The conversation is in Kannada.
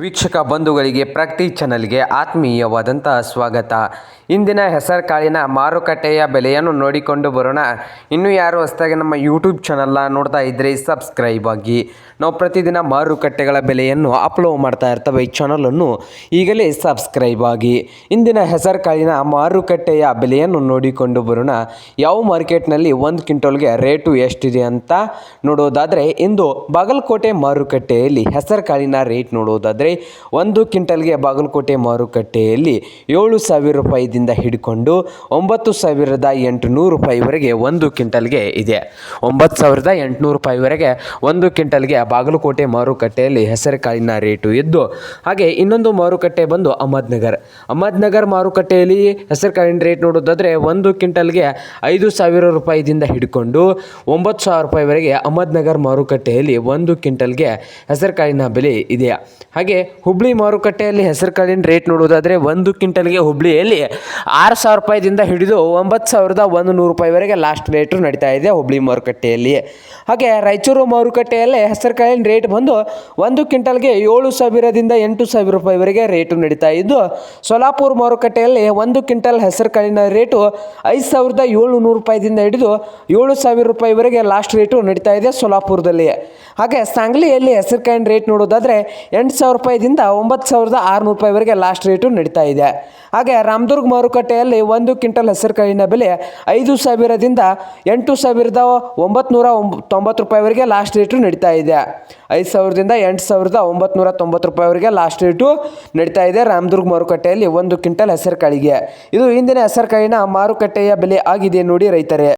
ವೀಕ್ಷಕ ಬಂಧುಗಳಿಗೆ ಪ್ರಗತಿ ಚಾನಲ್ಗೆ ಆತ್ಮೀಯವಾದಂಥ ಸ್ವಾಗತ. ಇಂದಿನ ಹೆಸರುಕಾಳಿನ ಮಾರುಕಟ್ಟೆಯ ಬೆಲೆಯನ್ನು ನೋಡಿಕೊಂಡು ಬರೋಣ. ಇನ್ನು ಯಾರು ಹೊಸದಾಗಿ ನಮ್ಮ ಯೂಟ್ಯೂಬ್ ಚಾನಲ್ನ ನೋಡ್ತಾ ಇದ್ದರೆ ಸಬ್ಸ್ಕ್ರೈಬ್ ಆಗಿ. ನಾವು ಪ್ರತಿದಿನ ಮಾರುಕಟ್ಟೆಗಳ ಬೆಲೆಯನ್ನು ಅಪ್ಲೋಡ್ ಮಾಡ್ತಾ ಇರ್ತವೆ ಈ ಚಾನಲನ್ನು. ಈಗಲೇ ಸಬ್ಸ್ಕ್ರೈಬ್ ಆಗಿ. ಇಂದಿನ ಹೆಸರುಕಾಳಿನ ಮಾರುಕಟ್ಟೆಯ ಬೆಲೆಯನ್ನು ನೋಡಿಕೊಂಡು ಬರೋಣ. ಯಾವ ಮಾರ್ಕೆಟ್ನಲ್ಲಿ ಒಂದು ಕ್ವಿಂಟಲ್ಗೆ ರೇಟು ಎಷ್ಟಿದೆ ಅಂತ ನೋಡೋದಾದರೆ, ಇಂದು ಬಾಗಲಕೋಟೆ ಮಾರುಕಟ್ಟೆಯಲ್ಲಿ ಹೆಸರುಕಾಳಿನ ರೇಟ್ ನೋಡೋದಾದರೆ ಒಂದು ಕ್ವಿಂಟಲ್ಗೆ ಬಾಗಲಕೋಟೆ ಮಾರುಕಟ್ಟೆಯಲ್ಲಿ ಏಳು ಸಾವಿರ ರೂಪಾಯಿದಿಂದ ಹಿಡ್ಕೊಂಡು ಒಂಬತ್ತು ಸಾವಿರದ ಎಂಟುನೂರು ರೂಪಾಯಿವರೆಗೆ ಒಂದು ಕ್ವಿಂಟಲ್ಗೆ ಇದೆ. ಒಂಬತ್ತು ಸಾವಿರದ ಎಂಟುನೂರು ರೂಪಾಯಿವರೆಗೆ ಒಂದು ಕ್ವಿಂಟಲ್ಗೆ ಬಾಗಲಕೋಟೆ ಮಾರುಕಟ್ಟೆಯಲ್ಲಿ ಹೆಸರುಕಾಳಿನ ರೇಟು ಇದ್ದು ಹಾಗೆ ಇನ್ನೊಂದು ಮಾರುಕಟ್ಟೆ ಬಂದು ಅಹಮದ್ನಗರ್. ಅಹಮದ್ನಗರ್ ಮಾರುಕಟ್ಟೆಯಲ್ಲಿ ಹೆಸರುಕಾಳಿನ ರೇಟ್ ನೋಡೋದಾದರೆ ಒಂದು ಕ್ವಿಂಟಲ್ಗೆ ಐದು ಸಾವಿರ ರೂಪಾಯಿದಿಂದ ಹಿಡ್ಕೊಂಡು ಒಂಬತ್ತು ಸಾವಿರ ರೂಪಾಯಿವರೆಗೆ ಅಹಮದ್ನಗರ್ ಮಾರುಕಟ್ಟೆಯಲ್ಲಿ ಒಂದು ಕ್ವಿಂಟಲ್ಗೆ ಹೆಸರುಕಾಳಿನ ಬೆಲೆ ಇದೆ. ಹಾಗೆ ಹುಬ್ಳಿ ಮಾರುಕಟ್ಟೆಯಲ್ಲಿ ಹೆಸರುಕಾಳಿನ ರೇಟ್ ನೋಡುವುದಾದರೆ ಒಂದು ಕ್ವಿಂಟಲ್ಗೆ ಹುಬ್ಳಿಯಲ್ಲಿ ಆರು ಸಾವಿರ ರೂಪಾಯಿದಿಂದ ಹಿಡಿದು ಒಂಬತ್ತು ಸಾವಿರದ ಒಂದು ನೂರು ರೂಪಾಯಿವರೆಗೆ ಲಾಸ್ಟ್ ರೇಟು ನಡೀತಾ ಇದೆ ಹುಬ್ಳಿ ಮಾರುಕಟ್ಟೆಯಲ್ಲಿ. ಹಾಗೆ ರಾಯಚೂರು ಮಾರುಕಟ್ಟೆಯಲ್ಲಿ ಹೆಸರುಕಾಳಿನ ರೇಟ್ ಬಂದು ಒಂದು ಕ್ವಿಂಟಲ್ಗೆ ಏಳು ಸಾವಿರದಿಂದ ಎಂಟು ಸಾವಿರ ರೂಪಾಯಿವರೆಗೆ ರೇಟು ನಡೀತಾ ಇದ್ದು, ಸೋಲಾಪುರ ಮಾರುಕಟ್ಟೆಯಲ್ಲಿ ಒಂದು ಕ್ವಿಂಟಲ್ ಹೆಸರುಕಾಳಿನ ರೇಟು ಐದು ಸಾವಿರದ ಏಳುನೂರು ರೂಪಾಯಿದಿಂದ ಹಿಡಿದು ಏಳು ಸಾವಿರ ರೂಪಾಯಿವರೆಗೆ ಲಾಸ್ಟ್ ರೇಟು ನಡೀತಾ ಇದೆ ಸೋಲಾಪುರದಲ್ಲಿ ಹಾಗೆ ಸಾಂಗ್ಲಿಯಲ್ಲಿ ಹೆಸರುಕಾಳಿನ ರೇಟ್ ನೋಡೋದಾದರೆ ಎಂಟು ಸಾವಿರ ರೂಪಾಯಿದಿಂದ ಒಂಬತ್ತು ಸಾವಿರದ ಆರುನೂರು ರೂಪಾಯಿವರೆಗೆ ಲಾಸ್ಟ್ ರೇಟು ನಡೀತಾ ಇದೆ. ಹಾಗೆ ರಾಮದುರ್ಗ ಮಾರುಕಟ್ಟೆಯಲ್ಲಿ ಒಂದು ಕ್ವಿಂಟಲ್ ಹೆಸರುಕಾಳಿನ ಬೆಲೆ ಐದು ಸಾವಿರದಿಂದ ಎಂಟು ಸಾವಿರದ ಒಂಬತ್ತು ಒಂಬ, ತೊಂಬತ್ತು ರೂಪಾಯಿವರೆಗೆ ಲಾಸ್ಟ್ ರೇಟು ನಡೀತಾ ಇದೆ. ಐದು ಸಾವಿರದಿಂದ ಎಂಟು ಸಾವಿರದ ಒಂಬತ್ತು ನೂರ ತೊಂಬತ್ತು ರೂಪಾಯಿವರೆಗೆ ಲಾಸ್ಟ್ ರೇಟು ನಡೀತಾ ಇದೆ ರಾಮದುರ್ಗ ಮಾರುಕಟ್ಟೆಯಲ್ಲಿ ಒಂದು ಕ್ವಿಂಟಲ್ ಹೆಸರುಕಾಳಿಗೆ. ಇದು ಇಂದಿನ ಹೆಸರುಕಾಳಿನ ಮಾರುಕಟ್ಟೆಯ ಬೆಲೆ ಆಗಿದೆ ನೋಡಿ ರೈತರೇ.